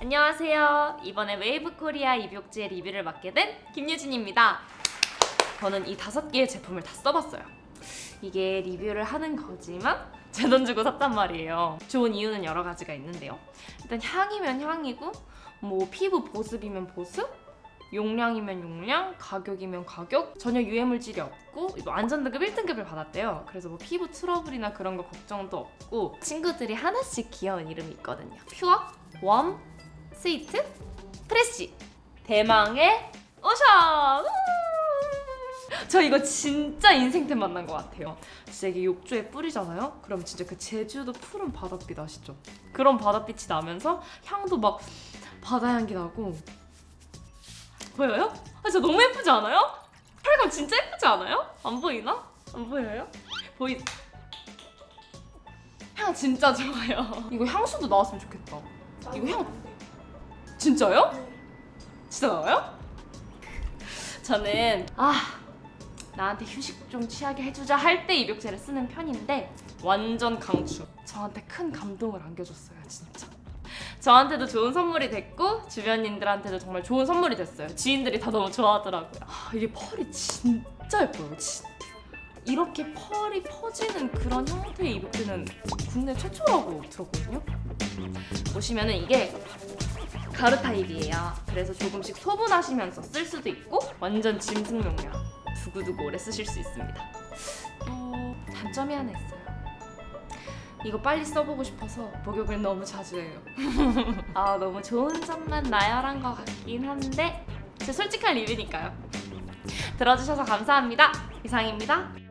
안녕하세요. 이번에 웨이브 코리아 입욕제 리뷰를 맡게 된 김유진입니다. 저는 이 다섯 개의 제품을 다 써봤어요. 이게 리뷰를 하는 거지만 제 돈 주고 샀단 말이에요. 좋은 이유는 여러 가지가 있는데요. 일단 향이면 향이고, 뭐 피부 보습이면 보습, 용량이면 용량, 가격이면 가격, 전혀 유해물질이 없고 안전등급 1등급을 받았대요. 그래서 뭐 피부 트러블이나 그런 거 걱정도 없고 친구들이 하나씩 귀여운 이름이 있거든요. 퓨어, 웜, 스위트, 프레쉬, 대망의 오션! 우! 저 이거 진짜 인생템 만난 것 같아요. 진짜 이게 욕조에 뿌리잖아요? 그럼 진짜 그 제주도 푸른 바닷빛 아시죠? 그런 바닷빛이 나면서 향도 막 바다 향기 나고 보여요? 아 진짜 너무 예쁘지 않아요? 펄감 진짜 예쁘지 않아요? 안 보이나? 안 보여요? 보이 향 진짜 좋아요. 이거 향수도 나왔으면 좋겠다. 이거 향 진짜요? 진짜 나와요? 저는 아 나한테 휴식 좀 취하게 해주자 할 때 입욕제를 쓰는 편인데 완전 강추. 저한테 큰 감동을 안겨줬어요 진짜. 저한테도 좋은 선물이 됐고 주변인들한테도 정말 좋은 선물이 됐어요. 지인들이 다 너무 좋아하더라고요. 아, 이게 펄이 진짜 예뻐요. 진짜. 이렇게 펄이 퍼지는 그런 형태의 입욕제는 국내 최초라고 들었거든요. 보시면은 이게 가루 타입이에요. 그래서 조금씩 소분하시면서 쓸 수도 있고 완전 짐승용량 두고두고 오래 쓰실 수 있습니다. 또 단점이 하나 있어요. 이거 빨리 써보고 싶어서 목욕을 너무 자주 해요. 아 너무 좋은 점만 나열한 것 같긴 한데 제 솔직한 리뷰니까요. 들어주셔서 감사합니다. 이상입니다.